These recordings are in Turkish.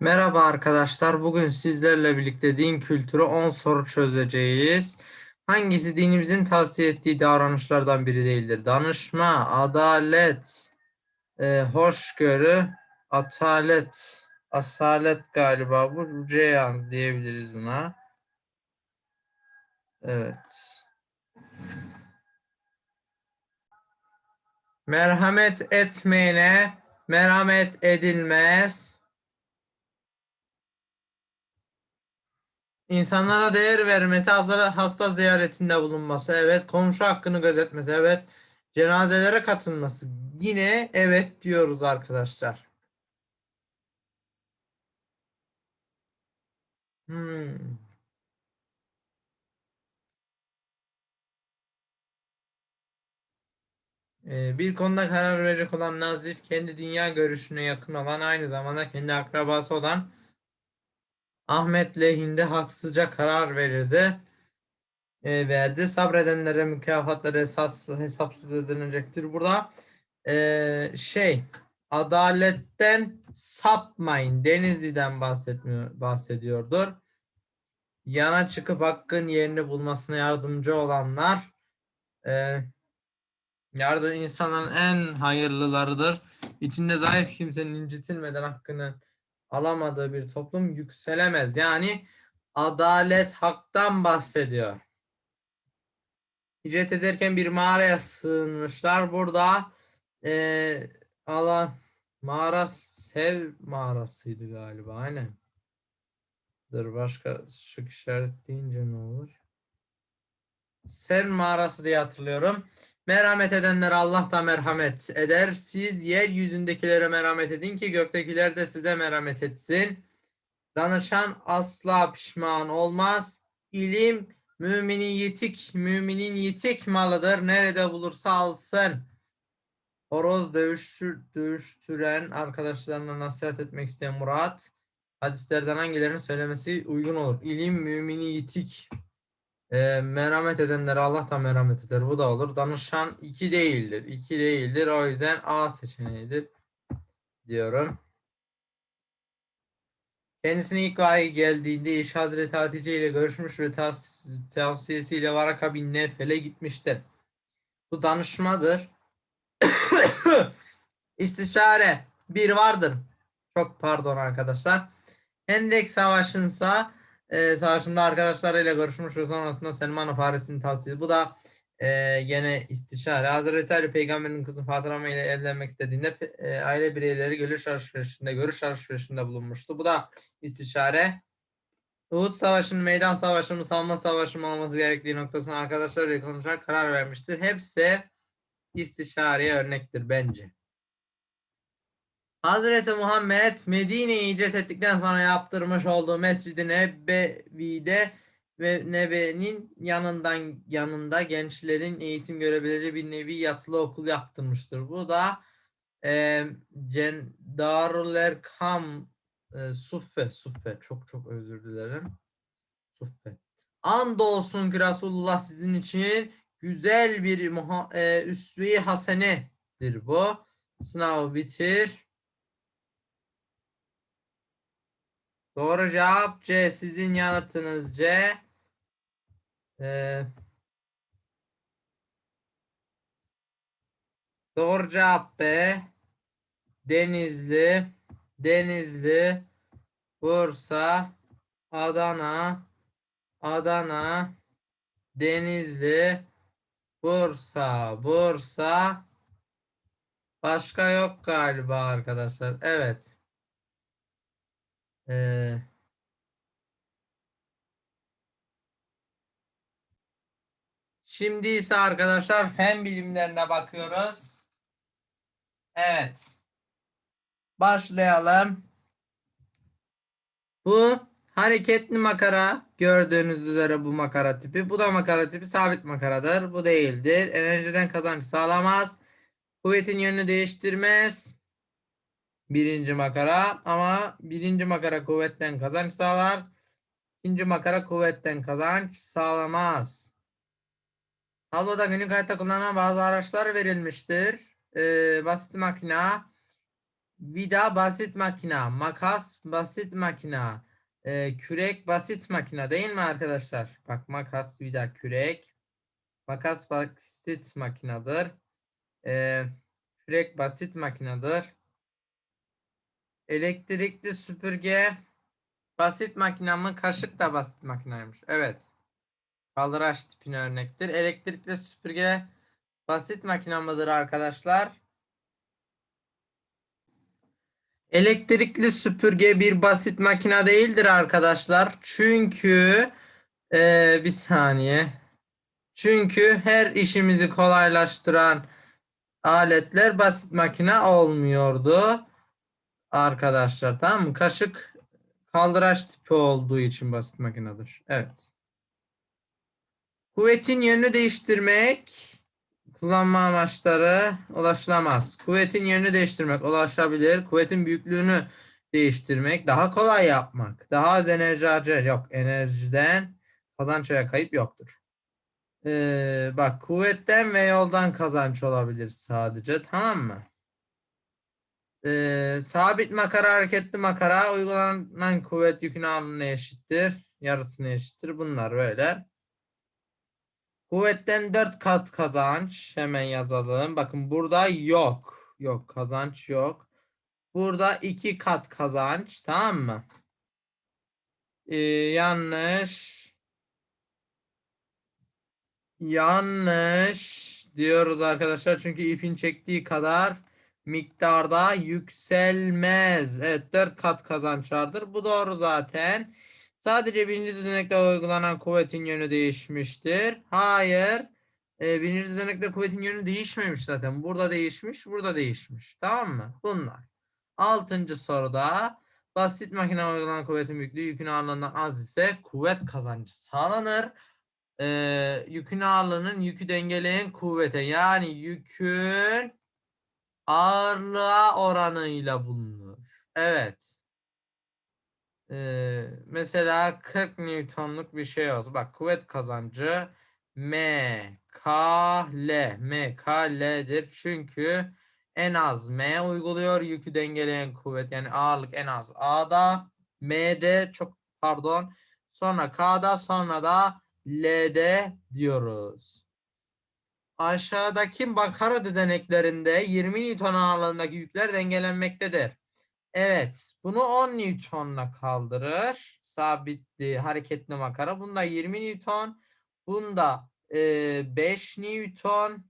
Merhaba arkadaşlar. Bugün sizlerle birlikte din kültürü 10 soru çözeceğiz. Hangisi dinimizin tavsiye ettiği davranışlardan biri değildir? Danışma, adalet, e, hoşgörü, atalet, asalet galiba bu Ceyhan diyebiliriz buna. Evet. Merhamet etmeyene merhamet edilmez. İnsanlara değer vermesi, hasta, ziyaretinde bulunması, evet. Komşu hakkını gözetmesi, evet. Cenazelere katılması. Yine evet diyoruz arkadaşlar. Hmm. Ee, bir konuda karar verecek olan Nazif, kendi dünya görüşüne yakın olan, aynı zamanda kendi akrabası olan Ahmet lehinde haksızca karar verirdi. E, verdi. Sabredenlere mükafatları hesap, hesapsız edilecektir. Burada e, şey adaletten sapmayın. Denizli'den bahsetmiyor, bahsediyordur. Yana çıkıp hakkın yerini bulmasına yardımcı olanlar e, yardım insanların en hayırlılarıdır. İçinde zayıf kimsenin incitilmeden hakkını alamadığı bir toplum yükselemez. Yani adalet haktan bahsediyor. Hicret ederken bir mağaraya sığınmışlar. Burada e, Allah mağara sev mağarasıydı galiba. Aynen. Dur başka şık işaret deyince ne olur? Sen mağarası diye hatırlıyorum. Merhamet edenler Allah da merhamet eder. Siz yeryüzündekilere merhamet edin ki göktekiler de size merhamet etsin. Danışan asla pişman olmaz. İlim müminin yitik, müminin yitik malıdır. Nerede bulursa alsın. Horoz dövüştür, dövüştüren arkadaşlarına nasihat etmek isteyen Murat. Hadislerden hangilerini söylemesi uygun olur? İlim mümini yitik. E, merhamet edenlere Allah da merhamet eder. Bu da olur. Danışan iki değildir. İki değildir. O yüzden A seçeneğidir diyorum. Kendisine ilk vahiy geldiğinde İş Hazreti Hatice ile görüşmüş ve tavsiyesiyle Varaka bin Nefel'e gitmiştir. Bu danışmadır. İstişare bir vardır. Çok pardon arkadaşlar. Hendek Savaşı'nsa e, savaşında arkadaşlarıyla görüşmüş ve sonrasında Selman Farisi'nin tavsiyesi. Bu da e, gene istişare. Hazreti Ali peygamberin kızı Fatıma ile evlenmek istediğinde e, aile bireyleri görüş alışverişinde, görüş alışverişinde bulunmuştu. Bu da istişare. Uhud Savaşı'nın meydan savaşı mı savunma savaşı mı olması gerektiği noktasına arkadaşlarıyla konuşarak karar vermiştir. Hepsi istişareye örnektir bence. Hazreti Muhammed Medine'yi hicret ettikten sonra yaptırmış olduğu Mescid-i Nebevi'de ve Nebe'nin yanından yanında gençlerin eğitim görebileceği bir nevi yatılı okul yaptırmıştır. Bu da e, Darul Erkam e, Suffe Suffe çok çok özür dilerim. Suffe. Andolsun ki Resulullah sizin için güzel bir muha, e, üsve-i hasenedir bu. Sınavı bitir. Doğru cevap C. Sizin yanıtınız C. Ee, doğru cevap B. Denizli, Denizli, Bursa, Adana, Adana, Denizli, Bursa, Bursa. Başka yok galiba arkadaşlar. Evet. Ee, şimdi ise arkadaşlar fen bilimlerine bakıyoruz. Evet. Başlayalım. Bu hareketli makara gördüğünüz üzere bu makara tipi. Bu da makara tipi sabit makaradır. Bu değildir. Enerjiden kazanç sağlamaz. Kuvvetin yönünü değiştirmez. Birinci makara ama birinci makara kuvvetten kazanç sağlar. İkinci makara kuvvetten kazanç sağlamaz. Tabloda günlük hayatta kullanılan bazı araçlar verilmiştir. Ee, basit makina, vida basit makina, makas basit makina, e, kürek basit makina değil mi arkadaşlar? Bak makas, vida, kürek. Makas basit makinadır. E, kürek basit makinadır. Elektrikli süpürge basit makina mı? Kaşık da basit makinaymış. Evet. Kaldıraç tipine örnektir. Elektrikli süpürge basit makina mıdır arkadaşlar? Elektrikli süpürge bir basit makina değildir arkadaşlar. Çünkü eee, bir saniye. Çünkü her işimizi kolaylaştıran aletler basit makina olmuyordu. Arkadaşlar tamam mı? Kaşık kaldıraç tipi olduğu için basit makinedir. Evet. Kuvvetin yönünü değiştirmek kullanma amaçları ulaşılamaz. Kuvvetin yönünü değiştirmek ulaşabilir. Kuvvetin büyüklüğünü değiştirmek daha kolay yapmak. Daha az enerji harcar. Yok enerjiden kazanç veya kayıp yoktur. Ee, bak kuvvetten ve yoldan kazanç olabilir sadece tamam mı? Ee, sabit makara hareketli makara uygulanan kuvvet yükün ağırlığına eşittir. Yarısına eşittir. Bunlar böyle. Kuvvetten 4 kat kazanç. Hemen yazalım. Bakın burada yok. Yok kazanç yok. Burada 2 kat kazanç. Tamam mı? Ee, yanlış. Yanlış diyoruz arkadaşlar. Çünkü ipin çektiği kadar miktarda yükselmez. Evet 4 kat kazanç vardır. Bu doğru zaten. Sadece birinci düzenekte uygulanan kuvvetin yönü değişmiştir. Hayır. Ee, birinci düzenekte kuvvetin yönü değişmemiş zaten. Burada değişmiş, burada değişmiş. Tamam mı? Bunlar. Altıncı soruda basit makine uygulanan kuvvetin büyüklüğü yükün ağırlığından az ise kuvvet kazancı sağlanır. Ee, yükün ağırlığının yükü dengeleyen kuvvete yani yükün ağırlığa oranıyla bulunur. Evet. Ee, mesela 40 Newton'luk bir şey olsun. Bak kuvvet kazancı M K L M K L'dir. Çünkü en az M uyguluyor. Yükü dengeleyen kuvvet yani ağırlık en az A'da. M'de çok pardon. Sonra K'da sonra da L'de diyoruz. Aşağıdaki makara düzeneklerinde 20 Newton ağırlığındaki yükler dengelenmektedir. Evet. Bunu 10 Newton'la kaldırır. Sabitli hareketli makara. Bunda 20 Newton. Bunda e, 5 Newton.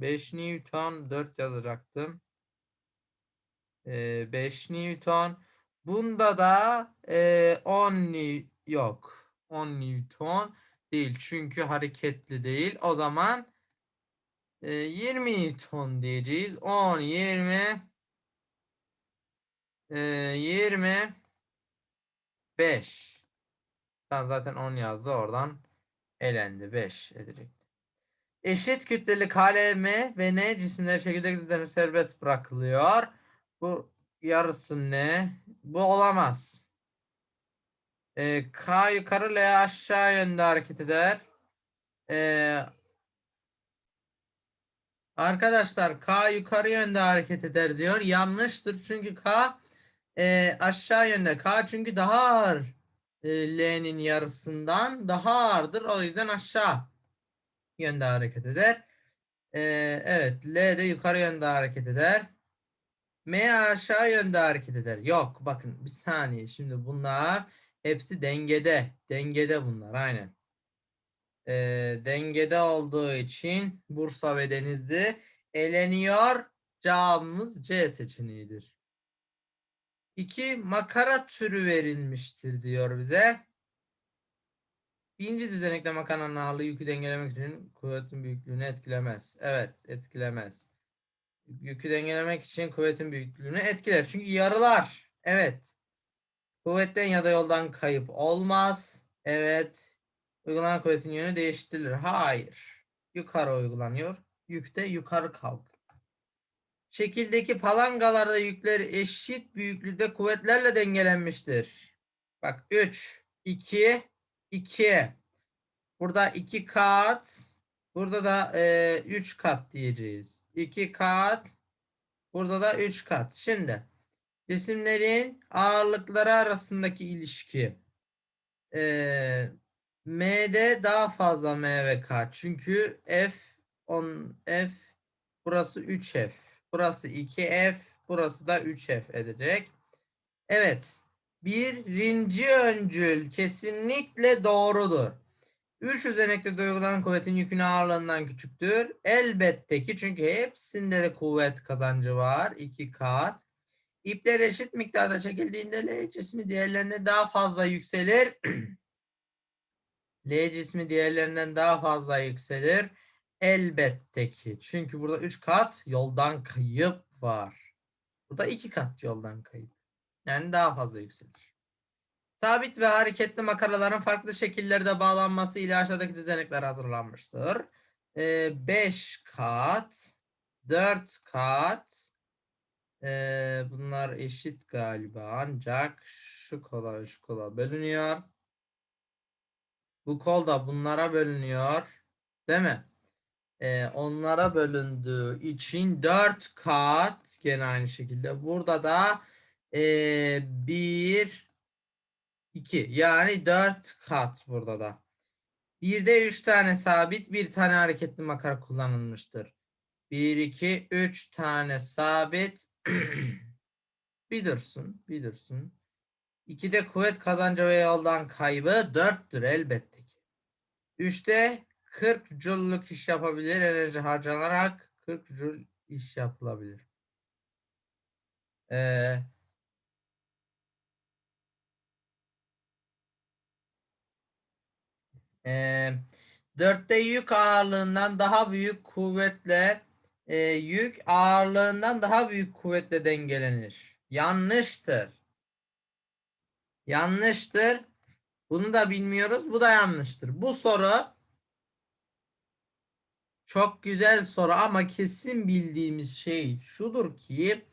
5 Newton 4 yazacaktım. E, 5 Newton. Bunda da e, 10 Ni- yok. 10 Newton değil. Çünkü hareketli değil. O zaman e, 20 Newton diyeceğiz. 10, 20 e, 20 5 ben zaten 10 yazdı oradan elendi 5 edecek. Eşit kütleli KLM ve N cisimler şekilde düzenli serbest bırakılıyor. Bu yarısı ne? Bu olamaz. E, K yukarı L aşağı yönde hareket eder. E, arkadaşlar K yukarı yönde hareket eder diyor. Yanlıştır çünkü K e, aşağı yönde. K çünkü daha ağır e, L'nin yarısından daha ağırdır. O yüzden aşağı yönde hareket eder. E, evet L de yukarı yönde hareket eder. M aşağı yönde hareket eder. Yok bakın bir saniye. Şimdi bunlar hepsi dengede. Dengede bunlar aynen. E, dengede olduğu için Bursa ve Denizli eleniyor. Cevabımız C seçeneğidir. 2 makara türü verilmiştir diyor bize. Birinci düzenekte makaranın ağırlığı yükü dengelemek için kuvvetin büyüklüğünü etkilemez. Evet etkilemez. Yükü dengelemek için kuvvetin büyüklüğünü etkiler. Çünkü yarılar. Evet. Kuvvetten ya da yoldan kayıp olmaz. Evet. Uygulanan kuvvetin yönü değiştirilir. Hayır. Yukarı uygulanıyor. Yükte yukarı kalk. Şekildeki palangalarda yükler eşit büyüklükte kuvvetlerle dengelenmiştir. Bak 3, 2, 2. Burada 2 kat. Burada da 3 kat diyeceğiz. 2 kat. Burada da 3 kat. Şimdi Cisimlerin ağırlıkları arasındaki ilişki. Ee, M'de daha fazla M ve K. Çünkü F 10 F burası 3F. Burası 2F. Burası da 3F edecek. Evet. Birinci öncül kesinlikle doğrudur. 3 özenekte uygulanan kuvvetin yükünü ağırlığından küçüktür. Elbette ki çünkü hepsinde de kuvvet kazancı var. 2 kat. İpler eşit miktarda çekildiğinde L cismi diğerlerine daha fazla yükselir. L cismi diğerlerinden daha fazla yükselir. Elbette ki. Çünkü burada 3 kat yoldan kayıp var. Burada 2 kat yoldan kayıp. Yani daha fazla yükselir. Sabit ve hareketli makaraların farklı şekillerde bağlanması ile aşağıdaki düzenekler hazırlanmıştır. 5 kat, 4 kat, ee, bunlar eşit galiba ancak şu kola şu kola bölünüyor. Bu kol da bunlara bölünüyor. Değil mi? Ee, onlara bölündüğü için 4 kat gene aynı şekilde. Burada da ee, 1 2 yani 4 kat burada da. Bir de 3 tane sabit bir tane hareketli makara kullanılmıştır. 1 2 3 tane sabit bir dursun bir dursun. 2'de kuvvet kazancı ve yoldan kaybı 4'tür elbette. 3'te 40 joule'luk iş yapabilir enerji harcanarak 40 joule iş yapılabilir. Ee, e, 4'te yük ağırlığından daha büyük kuvvetle e, yük ağırlığından daha büyük kuvvetle dengelenir. Yanlıştır. Yanlıştır. Bunu da bilmiyoruz. Bu da yanlıştır. Bu soru çok güzel soru ama kesin bildiğimiz şey şudur ki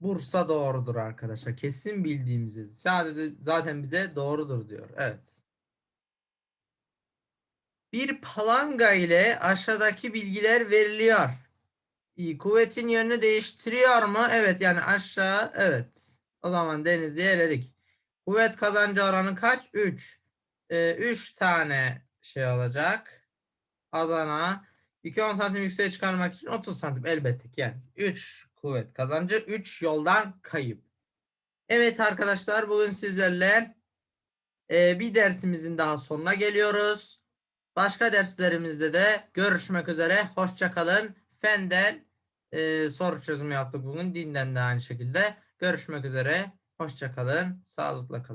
Bursa doğrudur arkadaşlar. Kesin bildiğimiz sadece zaten bize doğrudur diyor. Evet. Bir palanga ile aşağıdaki bilgiler veriliyor. İyi. Kuvvetin yönünü değiştiriyor mu? Evet yani aşağı evet. O zaman denizliğe eledik. Kuvvet kazancı oranı kaç? 3. 3 tane şey olacak. Adana. 2-10 santim yükseğe çıkarmak için 30 santim elbette ki yani. 3 kuvvet kazancı. 3 yoldan kayıp. Evet arkadaşlar bugün sizlerle e, bir dersimizin daha sonuna geliyoruz. Başka derslerimizde de görüşmek üzere. Hoşçakalın. Fenden e, soru çözümü yaptık bugün. Dinden de aynı şekilde. Görüşmek üzere. Hoşçakalın. Sağlıkla kalın.